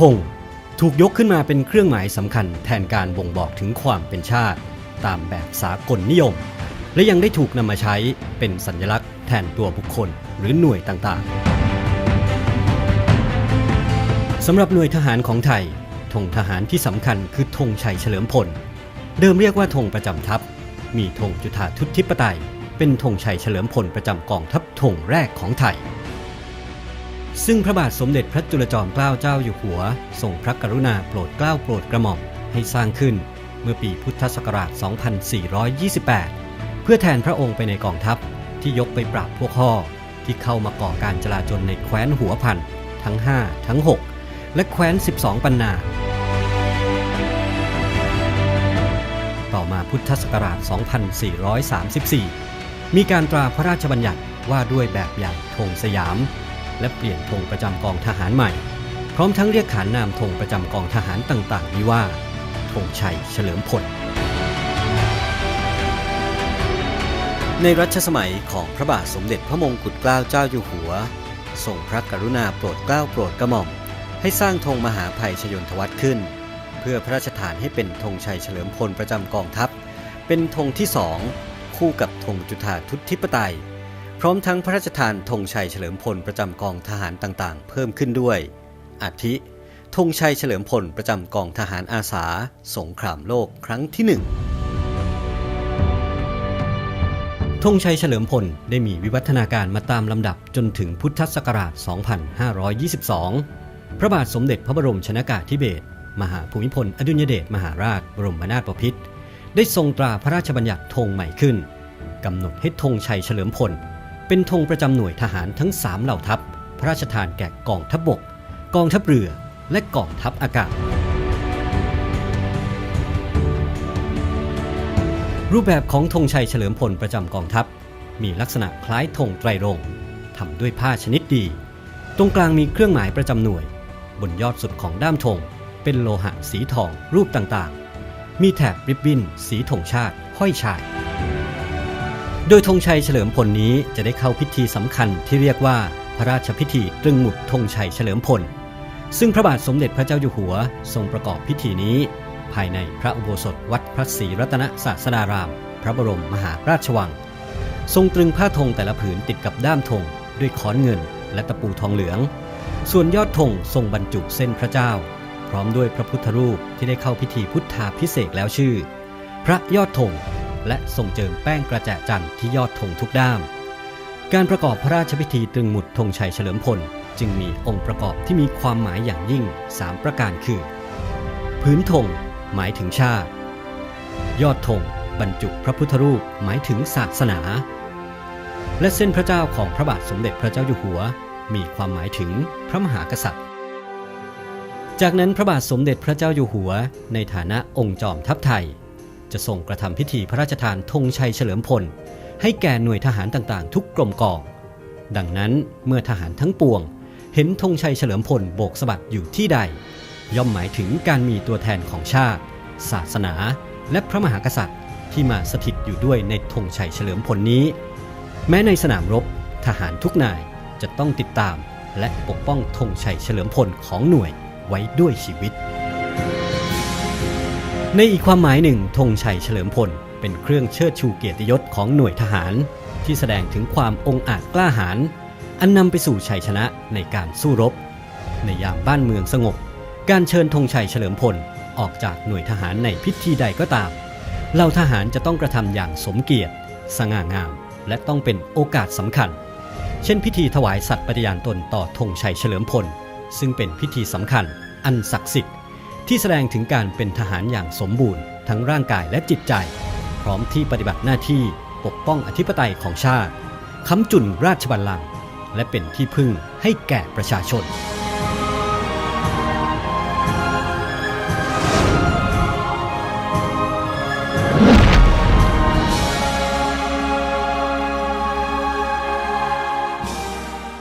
ธง ถูกยกขึ้นมาเป็นเครื่องหมายสำคัญแทนการบ่งบอกถึงความเป็นชาติ ตามแบบสากลนิยม และยังได้ถูกนำมาใช้เป็นสัญลักษณ์แทนตัวบุคคลหรือหน่วยต่างๆสำหรับหน่วยทหารของไทยธงทหารที่สำคัญคือธงชัยเฉลิมพล เดิมเรียกว่าธงประจำทัพ มีธงจุฑาทุตทิปไตย เป็นธงชัยเฉลิมพลประจำกองทัพธงแรกของไทย ซึ่งพระบาทสมเด็จพระจุลจอมเกล้าเจ้าอยู่หัวทรงพระกรุณาโปรดเกล้าโปรดกระหม่อมให้สร้างขึ้นเมื่อปีพุทธศักราช 2428 เพื่อแทนพระองค์ไปในกองทัพที่ยกไปปราบพวกข้อที่เข้ามาก่อการจลาจลในแคว้นหัวพันทั้ง 5 ทั้ง 6 และแคว้น 12 ปันนา ต่อมาพุทธศักราช 2434 มีการตราพระราชบัญญัติว่าด้วยแบบอย่างธงสยาม และเปลี่ยนธงประจำกองทหารใหม่ พร้อมทั้งเรียกขานนามธงประจำกองทหารต่างๆ นี้ว่าธงชัยเฉลิมพล ในรัชสมัยของพระบาทสมเด็จพระมงกุฎเกล้าเจ้าอยู่หัวทรงพระกรุณาโปรดเกล้าโปรดกระหม่อม ให้สร้างธงมหาภัยชยนทวัตขึ้น เพื่อพระราชทานให้เป็นธงชัยเฉลิมพลประจำกองทัพ เป็นธงที่สองคู่กับธงจุฑาทุตทิปไตย พร้อมทั้งพระราชทานธงชัยเฉลิมพลประจำกองทหารต่างๆ เพิ่มขึ้นด้วย อาทิธงชัยเฉลิมพลประจำกองทหารอาสา สงครามโลกครั้งที่หนึ่งธงชัยเฉลิมพลได้มีวิวัฒนาการมาตามลำดับจนถึงพุทธศักราช 2522 พระบาทสมเด็จพระบรมชนากาธิเบศรมหาภูมิพล อดุลยเดชมหาราช บรมนาถบพิตรได้ทรงตราพระราชบัญญัติธงใหม่ขึ้นกำหนดให้ธงชัยเฉลิมพล เป็นธงประจำหน่วยทหารทั้ง 3 เหล่าทัพ พระราชทานแก่กองทัพบบก กองทัพเรือ และกองทัพอากาศ รูปแบบของธงชัยเฉลิมพลประจำกองทัพ มีลักษณะคล้ายธงไตรรงค์ทำด้วยผ้าชนิดดี ตรงกลางมีเครื่องหมายประจำหน่วย บนยอดสุดของด้ามธงเป็นโลหะสีทองรูปต่างๆ มีแถบริบบิ้นสีธงชาติห้อยชาย โดยธงชัยเฉลิมพลนี้จะได้เข้าพิธีสำคัญที่เรียกว่าพระราชพิธีตรึงหมุดธงชัยเฉลิมพล ซึ่งพระบาทสมเด็จพระเจ้าอยู่หัวทรงประกอบพิธีนี้ ภายในพระอุโบสถวัดพระศรีรัตนศาสดาราม พระบรมมหาราชวัง ทรงตรึงผ้าธงแต่ละผืนติดกับด้ามธงด้วยค้อนเงินและตะปูทองเหลือง ส่วนยอดธงทรงบรรจุเส้นพระเจ้า พร้อมด้วยพระพุทธรูปที่ได้เข้าพิธีพุทธาพิเศษแล้วชื่อ พระยอดธง และทรงเจิมแป้งกระแจจันทร์ที่ยอดธงทุกด้าม การประกอบพระราชพิธีตรึงหมุดธงชัยเฉลิมพล จึงมีองค์ประกอบที่มีความหมายอย่างยิ่ง 3 ประการคือ พื้นธงหมายถึงชาติ ยอดธงบรรจุพระพุทธรูปหมายถึงศาสนา และเส้นพระเจ้าของพระบาทสมเด็จพระเจ้าอยู่หัว มีความหมายถึงพระมหากษัตริย์ จากนั้นพระบาทสมเด็จพระเจ้าอยู่หัว ในฐานะองค์จอมทัพไทย จะทรงกระทำพิธีพระราชทานธงชัยเฉลิมพล ให้แก่หน่วยทหารต่างๆ ทุกกรมกอง ดังนั้นเมื่อทหารทั้งปวง เห็นธงชัยเฉลิมพลโบกสะบัดอยู่ที่ใด ย่อมหมายถึงการมีตัวแทนของชาติ ศาสนา และพระมหากษัตริย์ ที่มาสถิตอยู่ด้วยในธงชัยเฉลิมพลนี้ แม้ในสนามรบทหารทุกนายจะต้องติดตาม และปกป้องธงชัยเฉลิมพลของหน่วยไว้ด้วยชีวิต ในอีกความหมายหนึ่งธงชัยเฉลิมพล เป็นเครื่องเชิดชูเกียรติยศของหน่วยทหาร ที่แสดงถึงความองอาจกล้าหาญอันนำไปสู่ชัยชนะในการสู้รบ ในยามบ้านเมืองสงบ การเชิญธงชัยเฉลิมพลออกจากหน่วยทหารในพิธีใดก็ตามเหล่าทหารจะต้องกระทำอย่างสมเกียรติ สง่างาม และต้องเป็นโอกาสสำคัญ เช่นพิธีถวายสัตย์ปฏิญาณตนต่อธงชัยเฉลิมพล ซึ่งเป็นพิธีสำคัญ อันศักดิ์สิทธิ์ ที่แสดงถึงการเป็นทหารอย่างสมบูรณ์ ทั้งร่างกายและจิตใจ พร้อมที่ปฏิบัติหน้าที่ปกป้องอธิปไตยของชาติค้ำจุนราชบัลลังก์และเป็นที่พึ่งให้แก่ประชาชน